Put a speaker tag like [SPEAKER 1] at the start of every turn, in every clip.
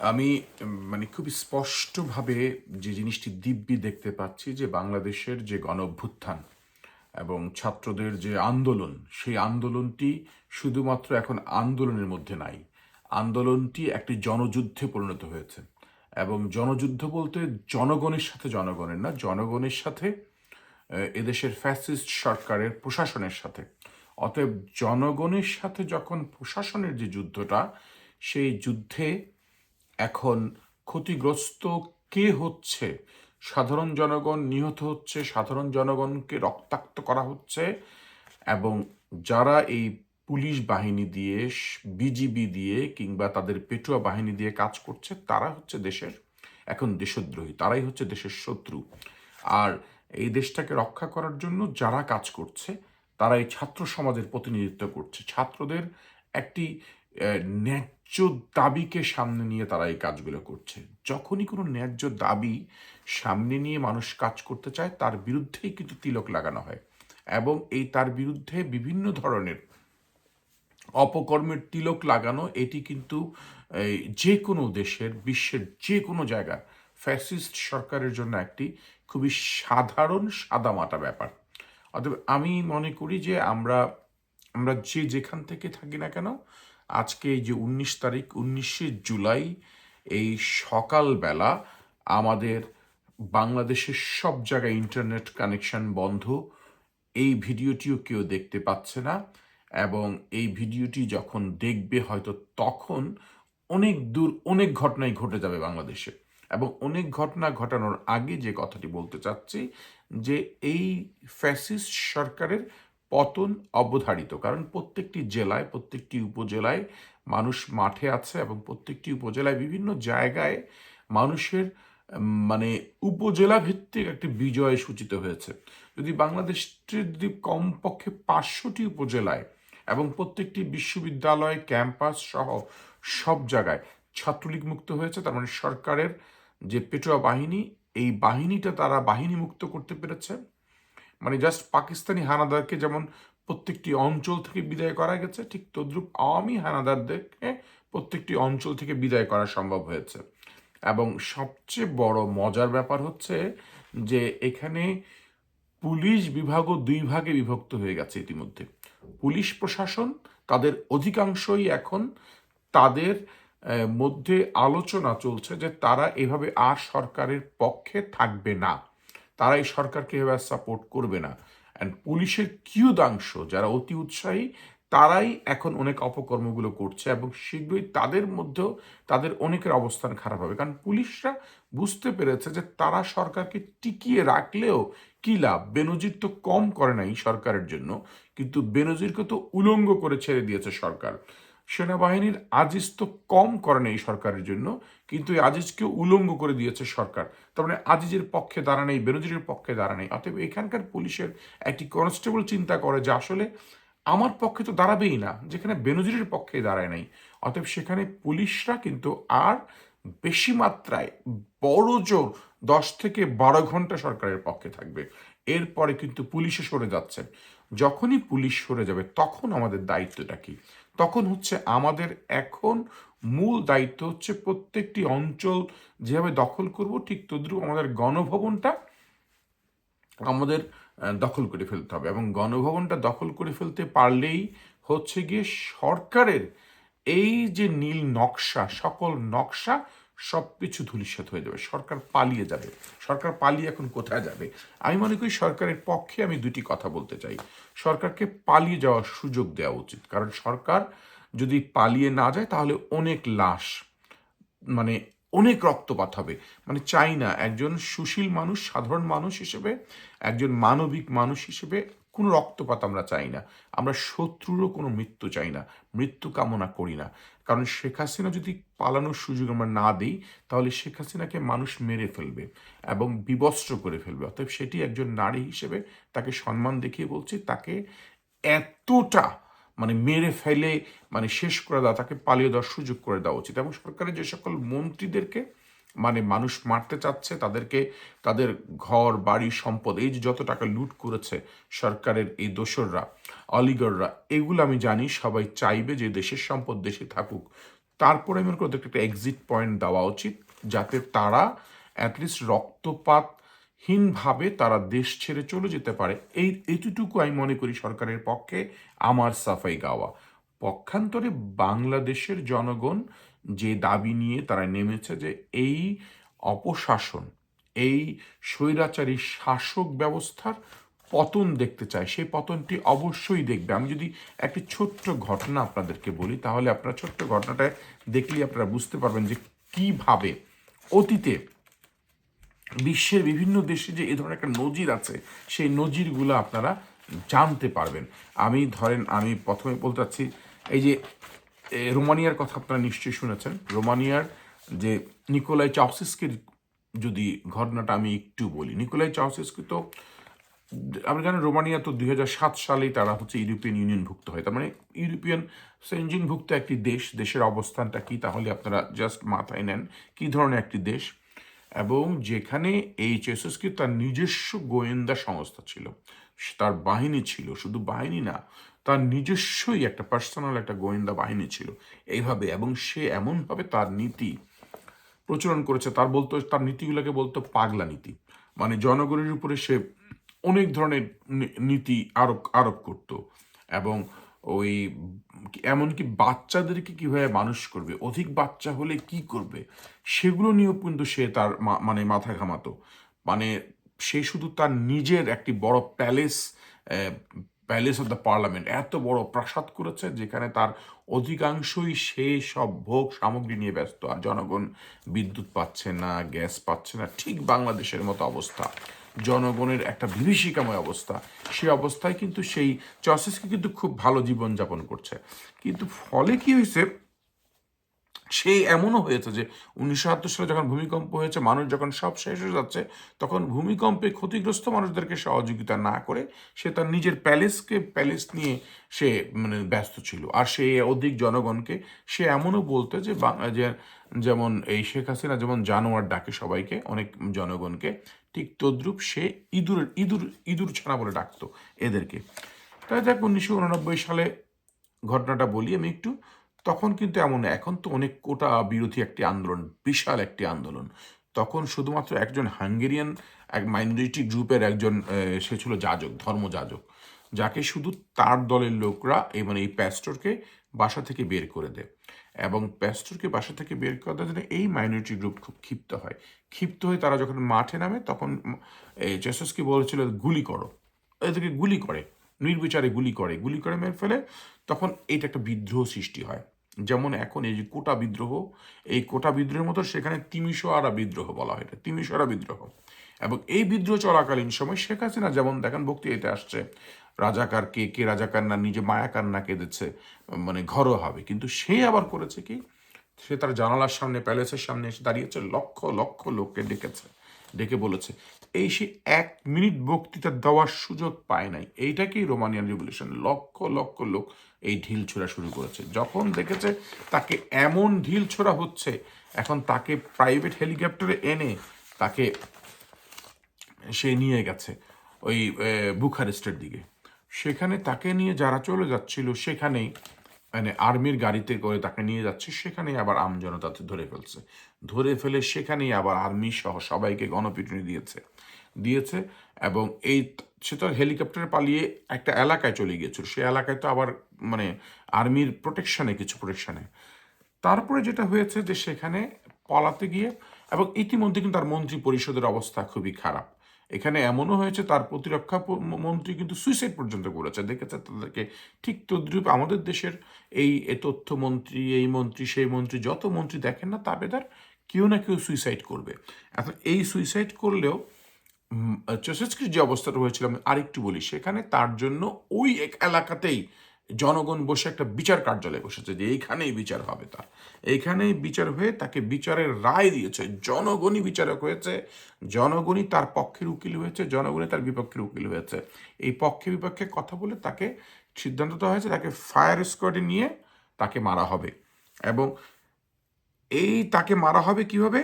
[SPEAKER 1] আমি মানে খুবই স্পষ্টভাবে যে জিনিসটি দিব্যি দেখতে পাচ্ছি যে বাংলাদেশের যে গণ অভ্যুত্থান এবং ছাত্রদের যে আন্দোলন, সেই আন্দোলনটি শুধুমাত্র এখন আন্দোলনের মধ্যে নাই, আন্দোলনটি একটি জনযুদ্ধে পরিণত হয়েছে। এবং জনযুদ্ধ বলতে জনগণের সাথে জনগণের না, জনগণের সাথে এদেশের ফ্যাসিস্ট সরকারের, প্রশাসনের সাথে। অতএব জনগণের সাথে যখন প্রশাসনের যে যুদ্ধটা, সেই যুদ্ধে এখন ক্ষতিগ্রস্ত কে হচ্ছে? সাধারণ জনগণ নিহত হচ্ছে, সাধারণ জনগণকে রক্তাক্ত করা হচ্ছে এবং যারা এই পুলিশ বাহিনী দিয়ে, বিজিবি দিয়ে কিংবা তাদের পেটুয়া বাহিনী দিয়ে কাজ করছে, তারা হচ্ছে দেশের, এখন দেশদ্রোহী, তারাই হচ্ছে দেশের শত্রু। আর এই দেশটাকে রক্ষা করার জন্য যারা কাজ করছে, তারা এই ছাত্র সমাজের প্রতিনিধিত্ব করছে। ছাত্রদের একটি ন্যায্য দাবিকে সামনে নিয়ে তারা এই কাজগুলো করছে। যখনই কোনো ন্যায্য দাবি সামনে নিয়ে মানুষ কাজ করতে চায়, তার বিরুদ্ধেই কিন্তু তিলক লাগানো হয় এবং এই তার বিরুদ্ধে বিভিন্ন ধরনের অপকর্মের তিলক লাগানো, এটি কিন্তু যে কোনো দেশের, বিশ্বের যে কোনো জায়গার ফ্যাসিস্ট সরকারের জন্য একটি খুবই সাধারণ সাদামাটা ব্যাপার। অতএব আমি মনে করি যে আমরা আমরা যে যেখান থেকে থাকি না কেন আজকে যে উনিশ তারিখ, উনিশে জুলাই, এই সকালবেলা আমাদের বাংলাদেশের সব জায়গায় ইন্টারনেট কানেকশন বন্ধ। এই ভিডিওটিও কেউ দেখতে পাচ্ছে না এবং এই ভিডিওটি যখন দেখবে হয়তো তখন অনেক দূর, অনেক ঘটনাই ঘটে যাবে বাংলাদেশে। এবং অনেক ঘটনা ঘটানোর আগে যে কথাটি বলতে চাচ্ছি, যে এই ফ্যাসিস্ট সরকারের পতন অবধারিত। কারণ প্রত্যেকটি জেলায়, প্রত্যেকটি উপজেলায় মানুষ মাঠে আছে এবং প্রত্যেকটি উপজেলায় বিভিন্ন জায়গায় মানুষের মানে উপজেলা ভিত্তিক একটি বিজয় সূচিত হয়েছে। যদি বাংলাদেশটির যদি কমপক্ষে পাঁচশোটি উপজেলায় এবং প্রত্যেকটি বিশ্ববিদ্যালয়, ক্যাম্পাস সহ সব জায়গায় ছাত্রলীগ মুক্ত হয়েছে, তার মানে সরকারের যে পেটোয়া বাহিনী, এই বাহিনীটা তারা বাহিনী মুক্ত করতে পেরেছে। মানে জাস্ট পাকিস্তানি হানাদারকে যেমন প্রত্যেকটি অঞ্চল থেকে বিদায় করা গেছে, ঠিক তদ্রূপ আওয়ামী হানাদারদেরকে প্রত্যেকটি অঞ্চল থেকে বিদায় করা সম্ভব হয়েছে। এবং সবচেয়ে বড় মজার ব্যাপার হচ্ছে যে এখানে পুলিশ বিভাগও দুই ভাগে বিভক্ত হয়ে গেছে ইতিমধ্যে। পুলিশ প্রশাসন তাদের অধিকাংশই এখন তাদের মধ্যে আলোচনা চলছে যে তারা এভাবে আর সরকারের পক্ষে থাকবে না। তারা এই সরকারকে এভাবে সাপোর্ট করবে না। অ্যান্ড পুলিশের কিয়দাংশ, যারা অতি উৎসাহী, তারাই এখন অনেক অপকর্মগুলো করছে এবং শীঘ্রই তাদের মধ্যেও তাদের অনেকের অবস্থান খারাপ হবে। কারণ পুলিশরা বুঝতে পেরেছে যে তারা সরকারকে টিকিয়ে রাখলেও কি লাভ? বেনজির তো কম করে নাই সরকারের জন্য, কিন্তু বেনজিরকে তো উলঙ্গ করে ছেড়ে দিয়েছে সরকার। সেনাবাহিনীর আজিজ তো কম করে নেই সরকারের জন্য, কিন্তু এই আজিজকে উলঙ্গ করে দিয়েছে সরকার। তার মানে আজিজের পক্ষে দাঁড়া নেই, বেনজিরের পক্ষে দাঁড়া নেই। অতএব এখানকার পুলিশের একটি কনস্টেবল চিন্তা করে যে আসলে আমার পক্ষে তো দাঁড়াবেই না, যেখানে বেনজিরের পক্ষে দাঁড়ায় নাই। অতএব সেখানে পুলিশরা কিন্তু আর বেশি মাত্রায় বড় জোর দশ থেকে বারো ঘণ্টা সরকারের পক্ষে থাকবে। এরপরে কিন্তু পুলিশে সরে যাচ্ছেন। যখনই পুলিশ সরে যাবে, তখন আমাদের দায়িত্বটা কি? তখন হচ্ছে আমাদের এখন মূল দায়িত্ব হচ্ছে প্রত্যেকটি অঞ্চল যেভাবে দখল করব, ঠিক তদ্রুপ আমাদের গণভবনটা আমাদের দখল করে ফেলতে হবে। এবং গণভবনটা দখল করে ফেলতে পারলেই হচ্ছে গিয়ে সরকারের এই যে নীল নকশা, সকল নকশা সব কিছু ধূলিসাৎ হয়ে যাবে। সরকার পালিয়ে যাবে। সরকার পালিয়ে এখন কোথায় যাবে? আমি মনে করি সরকারের পক্ষে আমি দুটি কথা বলতে চাই। সরকারকে পালিয়ে যাওয়ার সুযোগ দেওয়া উচিত। কারণ সরকার যদি পালিয়ে না যায়, তাহলে অনেক লাশ মানে অনেক রক্তপাত হবে। মানে চাই না একজন সুশীল মানুষ, সাধারণ মানুষ হিসেবে, একজন মানবিক মানুষ হিসেবে কোনো রক্তপাত আমরা চাই না। আমরা শত্রুরও কোনো মৃত্যু চাই না। মৃত্যু কামনা করি না। কারণ শেখ হাসিনা যদি পালানোর সুযোগ আমরা না দিই, তাহলে শেখ হাসিনাকে মানুষ মেরে ফেলবে এবং বিবস্ত্র করে ফেলবে। অতএব সেটি একজন নারী হিসেবে তাকে সম্মান দেখিয়ে বলছি, তাকে এতটা মানে মেরে ফেলে মানে শেষ করে দেওয়া তাকে পালিয়ে দেওয়ার সুযোগ করে দেওয়া উচিত। এবং সরকারের যে সকল মন্ত্রীদেরকে মানে মানুষ মারতে চাচ্ছে, তাদেরকে তাদের ঘর, বাড়ি, সম্পদ, এই যে যত টাকা লুট করেছে সরকারের এই দোসররা, অলিগররা, এগুলো আমি জানি সবাই চাইবে যে দেশের সম্পদ দেশে থাকুক। তারপরে আমি মনে একটা এক্সিট পয়েন্ট দেওয়া উচিত, যাতে তারা অ্যাটলিস্ট রক্তপাতহীনভাবে তারা দেশ ছেড়ে চলে যেতে পারে। এই এইটুকু আমি মনে করি সরকারের পক্ষে আমার সাফাই গাওয়া। পক্ষান্তরে বাংলাদেশের জনগণ যে দাবি নিয়ে তারা নেমেছে যে এই অপশাসন, এই স্বৈরাচারী শাসক ব্যবস্থার পতন দেখতে চায়, সেই পতনটি অবশ্যই দেখবে। আমি যদি একটি ছোট্ট ঘটনা আপনাদেরকে বলি, তাহলে আপনারা ছোট্ট ঘটনাটা দেখলেই আপনারা বুঝতে পারবেন যে কীভাবে অতীতে বিশ্বের বিভিন্ন দেশে যে এ ধরনের একটা নজির আছে, সেই নজিরগুলো আপনারা জানতে পারবেন। আমি ধরেন, আমি প্রথমে বলতে চাচ্ছি, এই যে রোমানিয়ার কথা আপনারা নিশ্চয়ই শুনেছেন। রোমানিয়ার যে নিকোলাই চাউসিসকের যদি ঘটনাটা আমি একটু বলি। নিকোলাই চাউসিসকে তো, আমরা জানি রোমানিয়া তো দুই সালেই তারা হচ্ছে ইউরোপিয়ান ইউনিয়নভুক্ত হয়। তার মানে ইউরোপিয়ান সেঞ্জিনভুক্ত একটি দেশ, দেশের অবস্থানটা কি? তাহলে আপনারা জাস্ট মাথায় নেন কি ধরনের একটি দেশ। এবং যেখানে এইচএসএসকে তার নিজস্ব গোয়েন্দা সংস্থা ছিল। তার বাহিনী ছিল। শুধু বাহিনী না তার নিজস্বই একটা পার্সোনাল একটা গোয়েন্দা বাহিনী ছিল। এইভাবে এবং সে এমনভাবে তার নীতি প্রচলন করেছে, তার বলতো, তার নীতিগুলোকে বলতো পাগলা নীতি। মানে জনগণের উপরে সে অনেক ধরনের নীতি আরোপ আরোপ করত এবং ওই এমনকি বাচ্চাদেরকে কীভাবে মানুষ করবে, অধিক বাচ্চা হলে কি করবে, সেগুলো নিয়েও কিন্তু সে তার মানে মাথা ঘামাতো। মানে সে শুধু তার নিজের একটি বড় palace palace of the parliament. এত বড় প্রাসাদ করেছে যেখানে তার অধিকাংশই সে সব ভোগ সামগ্রী নিয়ে ব্যস্ত। আর জনগণ বিদ্যুৎ পাচ্ছে না, গ্যাস পাচ্ছে না, ঠিক বাংলাদেশের মতো অবস্থা। জনগণের একটা বিভীষিকাময় অবস্থা। সেই অবস্থায় কিন্তু সেই চসেসকে কিন্তু খুব ভালো জীবনযাপন করছে। কিন্তু ফলে কী হয়েছে? সে এমনও হয়েছে যে উনিশশো আটাত্তর সালে যখন ভূমিকম্প হয়েছে, মানুষ যখন সব শেষ হয়ে যাচ্ছে, তখন ভূমিকম্পে ক্ষতিগ্রস্ত মানুষদেরকে সহযোগিতা না করে সে তার নিজের প্যালেসকে, প্যালেস নিয়ে সে মানে ব্যস্ত ছিল। আর সে অধিক জনগণকে সে এমনও বলতো যে যে যেমন এই শেখ হাসিনা যেমন জানোয়ার ডাকে সবাইকে, অনেক জনগণকে, ঠিক তদ্রূপ সে ইঁদুর ইঁদুর ইঁদুর ছানা বলে ডাকতো এদেরকে। তাই দেখ, উনিশশো উননব্বই সালে ঘটনাটা বলি আমি একটু। তখন কিন্তু এমন এখন তো অনেক কোটা বিরোধী একটি আন্দোলন, বিশাল একটি আন্দোলন। তখন শুধুমাত্র একজন হাঙ্গেরিয়ান, এক মাইনরিটি গ্রুপের একজন সে ছিল যাজক ধর্মযাজক যাকে শুধু তার দলের লোকরা এই মানে এই প্যাস্টরকে বাসা থেকে বের করে দেয়। এবং প্যাস্টরকে বাসা থেকে বের করে দেওয়ার জন্য এই মাইনরিটি গ্রুপ খুব ক্ষিপ্ত হয়। ক্ষিপ্ত হয়ে তারা যখন মাঠে নামে, তখন জেসাসকে বলেছিল, গুলি করো। এদেরকে গুলি করে, নির্বিচারে গুলি করে। গুলি করে মেরে ফেলে, তখন এইটা একটা বিদ্রোহ সৃষ্টি হয়। যেমন এখন এই যে কোটা বিদ্রোহ, এই কোটা বিদ্রোহের মতো সেখানে তিমিশো তিমিশোয়ারা বিদ্রোহ বলা হয় এটা, তিমিশোয়ারা বিদ্রোহ। এবং এই বিদ্রোহ চলাকালীন সময় শেখ হাসিনা যেমন দেখেন বক্তৃতাতে আসছে, রাজাকার কে কে রাজাকার না, নিজে মায়াকার না কেঁদেছে মানে ঘরোয়া হবে কিন্তু সে আবার করেছে কি? সে তার জানালার সামনে, প্যালেসের সামনে এসে দাঁড়িয়েছে, লক্ষ লক্ষ লোককে ডেকেছে, ডেকে বলেছে। এই সে এক মিনিট বক্তৃতা দেওয়ার সুযোগ পায় নাই। এইটাকেই রোমানিয়ান রিভলিউশন। লক্ষ লক্ষ লোক এই ঢিল ছোড়া শুরু করেছে। যখন দেখেছে তাকে এমন ঢিল ছোড়া হচ্ছে, এখন তাকে প্রাইভেট হেলিকপ্টারে এনে তাকে সে নিয়ে গেছে ওই বুখারেস্টের দিকে। সেখানে তাকে নিয়ে যারা চলে যাচ্ছিল, সেখানেই মানে আর্মির গাড়িতে করে তাকে নিয়ে যাচ্ছে, সেখানেই আবার আমজনতাতে ধরে ফেলছে। ধরে ফেলে সেখানেই আবার আর্মি সহ সবাইকে গণপিটুনি দিয়েছে। দিয়েছে এবং এই সে তো হেলিকপ্টারে পালিয়ে একটা এলাকায় চলে গিয়েছিল। সে এলাকায় তো আবার মানে আর্মির প্রোটেকশনে, কিছু প্রোটেকশনে। তারপরে যেটা হয়েছে যে সেখানে পলাতে গিয়ে এবং ইতিমধ্যে কিন্তু তার মন্ত্রী পরিষদের অবস্থা খুবই খারাপ। এখানে এমনও হয়েছে, তার প্রতিরক্ষা মন্ত্রী কিন্তু সুইসাইড পর্যন্ত করেছে। দেখেছে তাদেরকে ঠিক তদ্রুপ আমাদের দেশের এই তথ্যমন্ত্রী এই মন্ত্রী, সেই মন্ত্রী, যত মন্ত্রী দেখেন না তাবেদার কেউ না কেউ সুইসাইড করবে। এখন এই সুইসাইড করলেও চেসেস্কির যে অবস্থাটা হয়েছিল আমি আরেকটু বলি সেখানে তার জন্য ওই এক এলাকাতেই জনগণ বসে একটা বিচার কার্যালয়ে বসেছে যে এইখানেই বিচার হবে তার। এইখানেই বিচার হয়ে তাকে বিচারের রায় দিয়েছে। জনগণই বিচারক হয়েছে, জনগণই তার পক্ষের উকিল হয়েছে, জনগণই তার বিপক্ষের উকিল হয়েছে। এই পক্ষে বিপক্ষে কথা বলে তাকে সিদ্ধান্ত দেওয়া হয়েছে, তাকে ফায়ার স্কোয়াডে নিয়ে তাকে মারা হবে। এবং এই তাকে মারা হবে কীভাবে?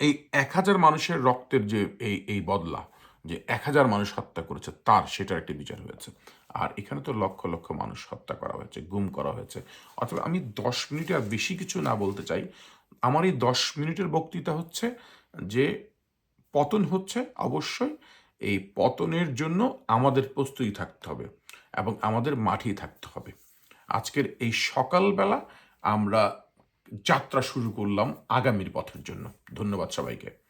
[SPEAKER 1] এই এক হাজার মানুষের রক্তের যে এই এই বদলা, যে এক হাজার মানুষ হত্যা করেছে, তার সেটার একটি বিচার হয়েছে। আর এখানে তো লক্ষ লক্ষ মানুষ হত্যা করা হয়েছে, গুম করা হয়েছে। অথবা আমি দশ মিনিটে আর বেশি কিছু না বলতে চাই। আমার এই দশ মিনিটের বক্তৃতা হচ্ছে যে পতন হচ্ছে অবশ্যই, এই পতনের জন্য আমাদের প্রস্তুতি থাকতে হবে এবং আমাদের মাঠেই থাকতে হবে। আজকের এই সকালবেলা আমরা যাত্রা শুরু করলাম আগামীর পথের জন্য। ধন্যবাদ সবাইকে।